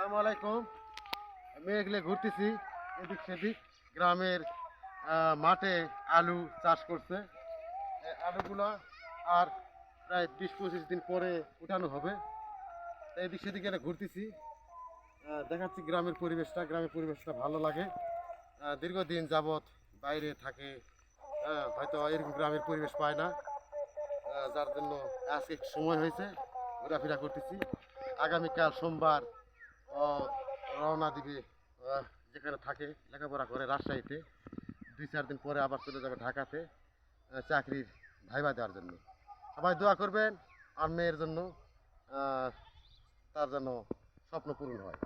আসসালামু আলাইকুম। আমি এগুলো ঘুরতেছি, এদিক সেদিক। গ্রামের মাঠে আলু চাষ করছে। আলুগুলা আর প্রায় বিশ পঁচিশ দিন পরে উঠানো হবে। এদিক সেদিক এটা ঘুরতেছি। দেখাচ্ছি গ্রামের পরিবেশটা। গ্রামের পরিবেশটা ভালো লাগে। দীর্ঘদিন যাবৎ বাইরে থাকে। হয়তো এরকম গ্রামের পরিবেশ পায় না। যার জন্য আজকে সময় হয়েছে। ঘোরাফেরা করতেছি। আগামীকাল সোমবার রওনা দিবে যেখানে থাকে, লেখাপড়া করে রাজশাহীতে। দুই, চার দিন পরে আবার চলে যাবে ঢাকাতে চাকরির ভাইবা দেওয়ার জন্য। সবাই দোয়া করবেন, আর মেয়ের জন্য তার যেন স্বপ্ন পূরণ হয়।